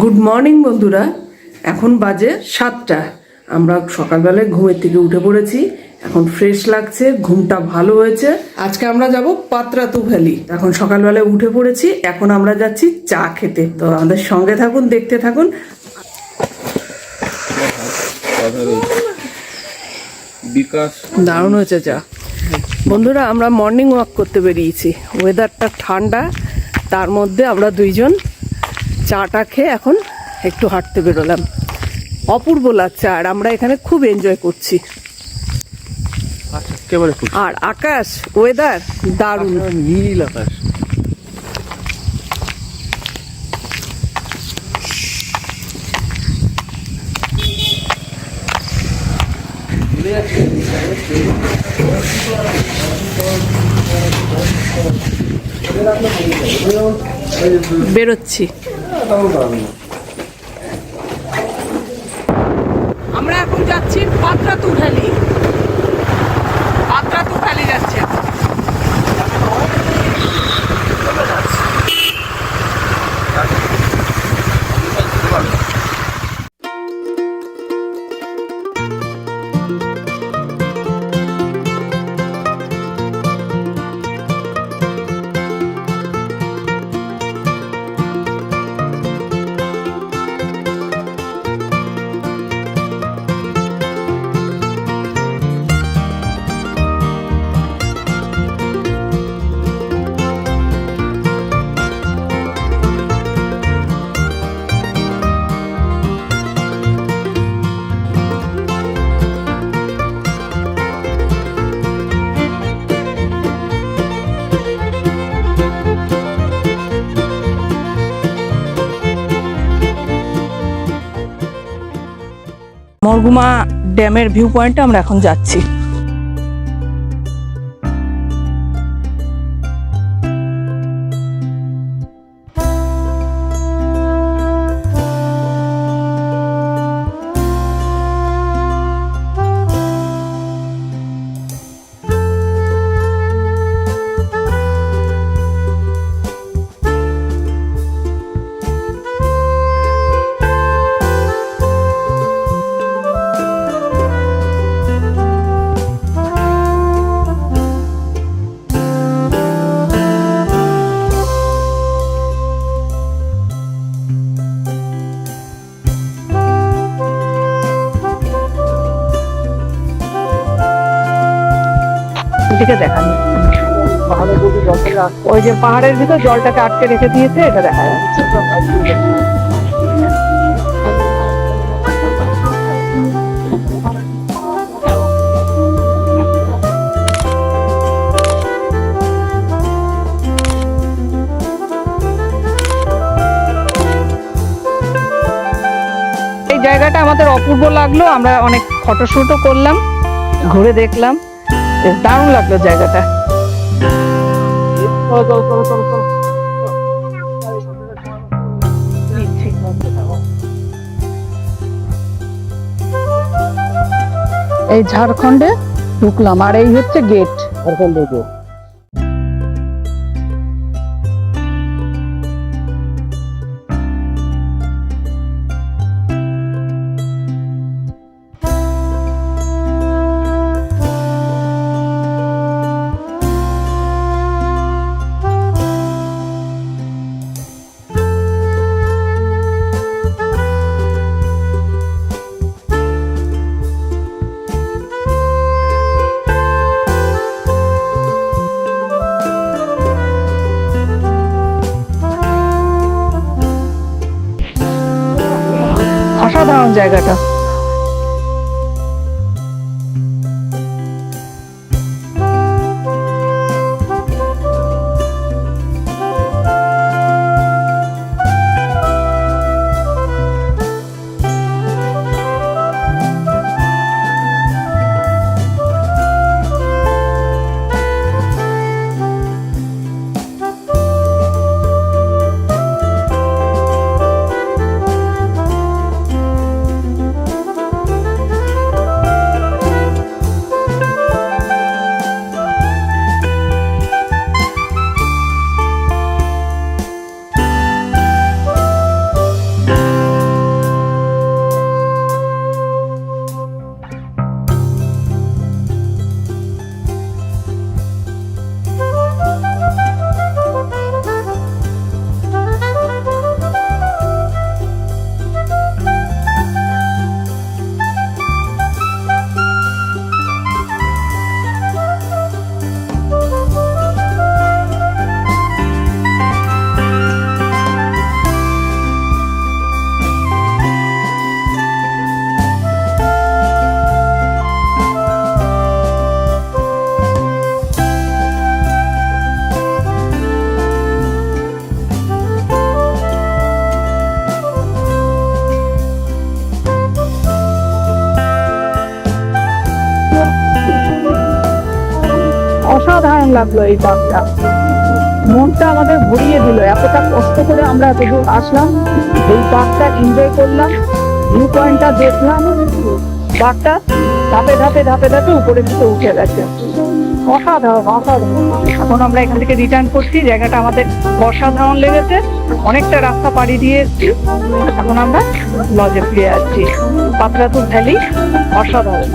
Good morning বন্ধুরা। এখন বাজে সাতটা। আমরা সকালবেলায় ঘুমের থেকে উঠে পড়েছি। এখন ফ্রেশ লাগছে ঘুমটা ভালো হয়েছে। আজকে আমরা যাব পাত্রাতু ভ্যালি। এখন সকালবেলায় উঠে পড়েছি এখন আমরা যাচ্ছি চা খেতে। তো আমাদের সঙ্গে থাকুন দেখতে থাকুন। বিকাশ। দারুণ হয়েছে চা। বন্ধুরা আমরা মর্নিং ওয়াক করতে বেরিয়েছি। ওয়েদারটা ঠান্ডা তার মধ্যে আমরা দুইজন চাটা খেয়ে এখন একটু হাঁটতে বেরোলাম। অপূর্ব লাগছে আর আমরা এখানে খুব এনজয় করছি। একেবারে আর আকাশ ওয়েদার দারুণ। নীল আকাশ। বেরোচ্ছি। আমরা এখন যাচ্ছি পাত্রা ভ্যালি মরগুমা ড্যামের ভিউ পয়েন্টে আমরা এখন যাচ্ছি। এদিকে দেখানো। ওই যে পাহাড়ের ভিতর জলটাকে আটকে রেখে দিয়েছে, এটা দেখা জায়গাটা আমাদের অপূর্ব লাগল, আমরা অনেক ফটোশুটও করলাম, ঘুরে দেখলাম। দারুণ লাগল জায়গাটা। এই ঝাড়খণ্ডে ঢুকলাম আর এই হচ্ছে গেট ঝাড়খণ্ডের গেট জায়গাটা। অসাধারণ লাগল এই পার্কটা মনটা আমাদের ভরিয়ে দিল। এতটা কষ্ট করে আমরা এত দূর আসলাম, এই পার্কটা এনজয় করলাম ভিউ পয়েন্টটা দেখলাম পার্কটা ধাপে ধাপে ধাপে ধাপে উপরের দিকে উঠে গেছে। অসাধারণ অসাধারণ। এখন আমরা এখান থেকে রিটার্ন করছি। জায়গাটা আমাদের অসাধারণ লেগেছে। অনেকটা রাস্তা পাড়ি দিয়ে এখন আমরা লজে ফিরে যাচ্ছি পাতরাতুর ভ্যালি অসাধারণ।